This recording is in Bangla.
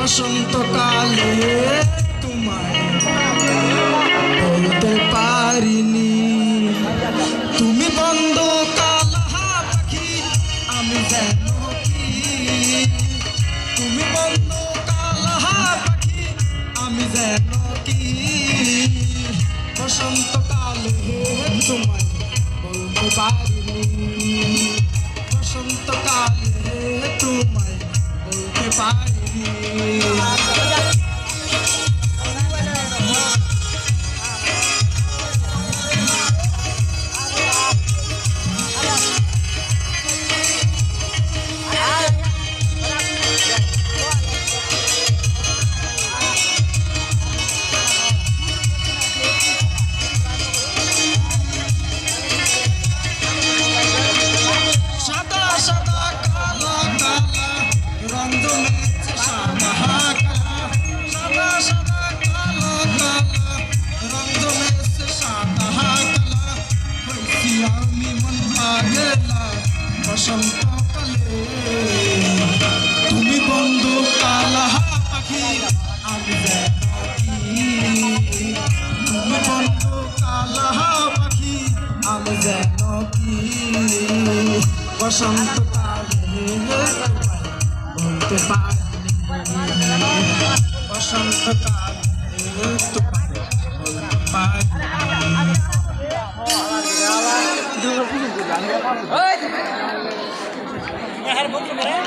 বসন্তকালে তোমায় বলতে পারিনি। তুমি বন্ধ কালহা পাখি আমি যেন তুমি বন্ধ কালহা পাখি আমি যেন কি? বসন্তকালে তোমায় বলতে পারিনি। বসন্তকালে তোমায় বলতে তুমি বন্ধু কালা পাখি আমি তুমি বন্ধু কালা পাখি আমি যেন কি বসন্তকালে বলতে পারি